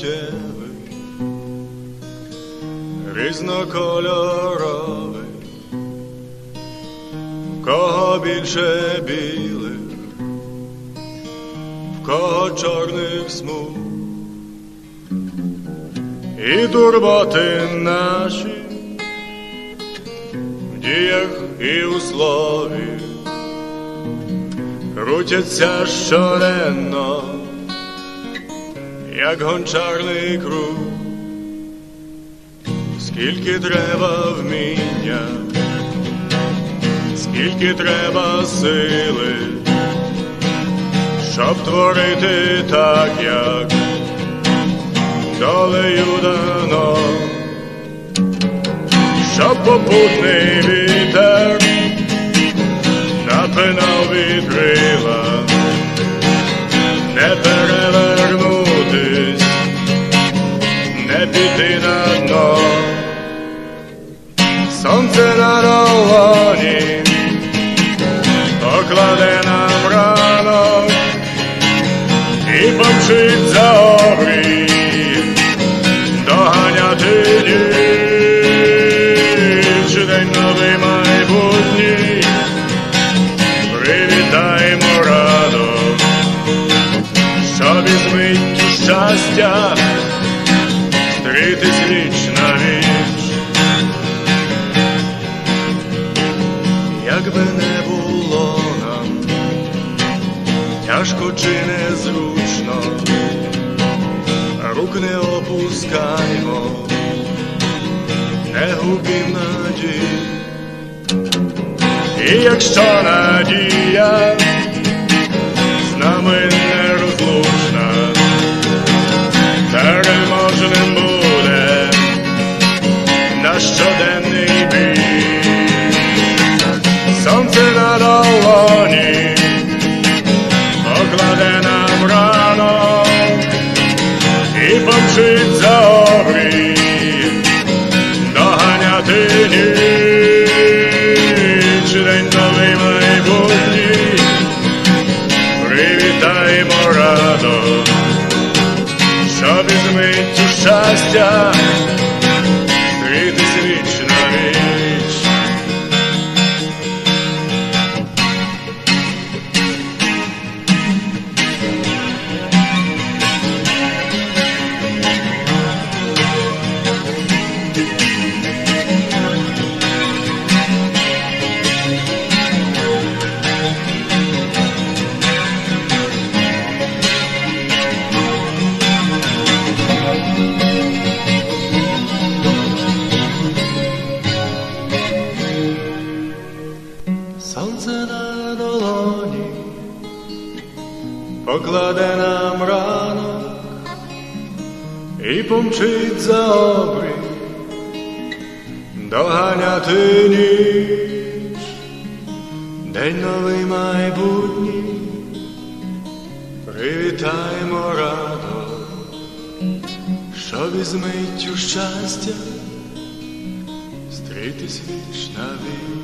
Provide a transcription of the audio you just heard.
Життєвий, різнокольоровий, в кого більше білих, в кого чорних смуг, і турботи наші в діях і у слові крутяться щоденно як гончарний круг, скільки треба вміння, скільки треба сили, щоб творити так, як долею дано, щоб попутний вітер не піти на дно, сонце на долоні покладе нам ранок і помчить за обрій, доганяти ніч, день новий майбутній, привітаємо радок щоб із миттю щастя ťažko či nezručno, ruk neopuskajmo, nehubím nádej. I jak što nadija, привітаємо радо, щоб із у щастя покладе нам ранок і помчить за обрій доганяти ніч, день новий майбутній, привітаємо радо, щоб із миттю щастя стрітись віч на віч.